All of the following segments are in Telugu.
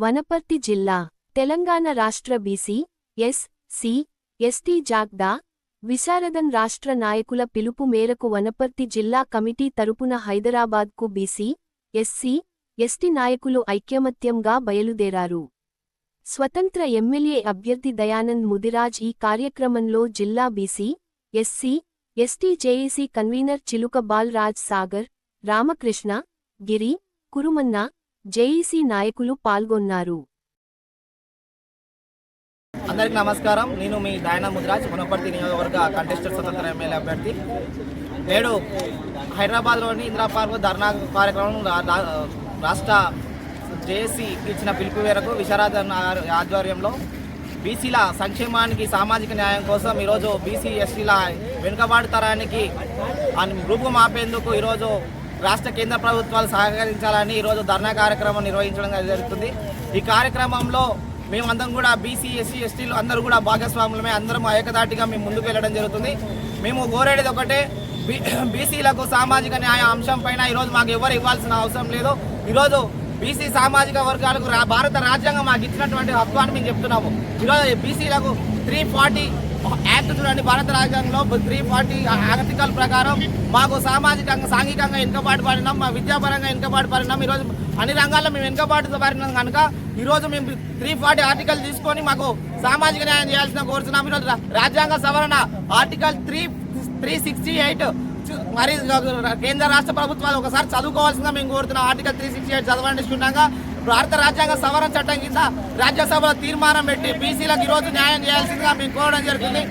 వనపర్తి జిల్లా తెలంగాణ రాష్ట్ర బీసీ ఎస్ సి ఎస్టీ జాగ్దా విశారదన్ రాష్ట్ర నాయకుల పిలుపు మేరకు వనపర్తి జిల్లా కమిటీ తరపున హైదరాబాద్కు బీసీ ఎస్సీ ఎస్టీ నాయకులు ఐక్యమత్యంగా బయలుదేరారు. స్వతంత్ర ఎమ్మెల్యే అభ్యర్థి దయానంద్ ముదిరాజ్ ఈ కార్యక్రమంలో జిల్లా BC SC ST JAC convener Chiluka Balraj Sagar Ramakrishna Giri Kurumanna JEC నాయకులు పాల్గొన్నారు. అందరికీ నమస్కారం. నేను మీ దయానా ముద్రాజ్ మునపర్తి నియోజకవర్గ కంటెస్టెడ్ స్వతంత్ర ఎమ్మెల్యే అభ్యర్థి. నేడు హైదరాబాద్లోని ఇందిరా పార్క్ ధర్నా కార్యక్రమం రాష్ట్ర జేఏసీకి ఇచ్చిన పిలుపు మేరకు విశారాధన్ ఆధ్వర్యంలో బీసీల సంక్షేమానికి సామాజిక న్యాయం కోసం ఈరోజు బీసీ ఎస్టీల వెనుకబాటు తరానికి అని రూపం ఆపేందుకు ఈరోజు రాష్ట్ర కేంద్ర ప్రభుత్వాలు సహకరించాలని ఈరోజు ధర్నా కార్యక్రమం నిర్వహించడం జరుగుతుంది. ఈ కార్యక్రమంలో మేమందరం కూడా బీసీ ఎస్సీ ఎస్టీలు అందరూ కూడా భాగస్వాములమే. అందరం ఏకదాటిగా మేము ముందుకు వెళ్ళడం జరుగుతుంది. మేము కోరేది ఒకటే బీ- బీసీలకు సామాజిక న్యాయ అంశం పైన ఈరోజు మాకు ఎవరు ఇవ్వాల్సిన అవసరం లేదు. ఈరోజు బీసీ సామాజిక వర్గాలకు రా- భారత రాజ్యాంగం మాకు ఇచ్చినటువంటి హక్కు అని మేము చెప్తున్నాము. ఈరోజు బీసీలకు త్రీ ఫార్టీ యాక్ట్ చూడండి భారత రాజ్యాంగంలో త్రీ ఫార్టీ ఆర్టికల్ ప్రకారం మాకు సామాజికంగా సాంఘికంగా వెనుకబాటు పడినాం మా విద్యాపరంగా వెనుకబాటు పడినాం. ఈరోజు అన్ని రంగాల్లో మేము వెనుకబాటు పడినాం కనుక ఈరోజు మేము త్రీ ఫార్టీ ఆర్టికల్ తీసుకొని మాకు సామాజిక న్యాయం చేయాల్సిన కోరుతున్నాం. ఈరోజు రాజ్యాంగ సవరణ article three three sixty eight మరి కేంద్ర రాష్ట్ర ప్రభుత్వాలు ఒకసారి చదువుకోవాల్సిందిగా మేము కోరుతున్నాం. ఆర్టికల్ త్రీ సిక్స్టీ ఎయిట్ చదవండి చూడంగా భారత రాజ్యాంగ సవరణ చట్టం కింద రాజ్యసభలో తీర్మానం పెట్టి బీసీలకు ఈరోజు న్యాయం చేయాల్సిందిగా మేము కోరడం జరుగుతుంది.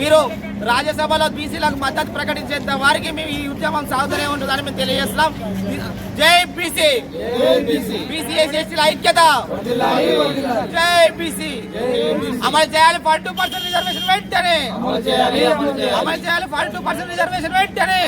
మీరు రాజ్యసభలో బీసీలకు మద్దతు ప్రకటించేంత వారికి మేము ఈ ఉద్యమం సాగుతూనే ఉంటుందని మేము తెలియజేస్తున్నాం. జై బీసీ! బీసీ ఎస్సీల ఐక్యత? జై బీసీ! అమలు చేయాలి ఫార్టీ టూ పర్సెంట్ రిజర్వేషన్ వెంటనే. అమలు చేయాలి ఫార్టీ టూ పర్సెంట్ రిజర్వేషన్ వెంటనే.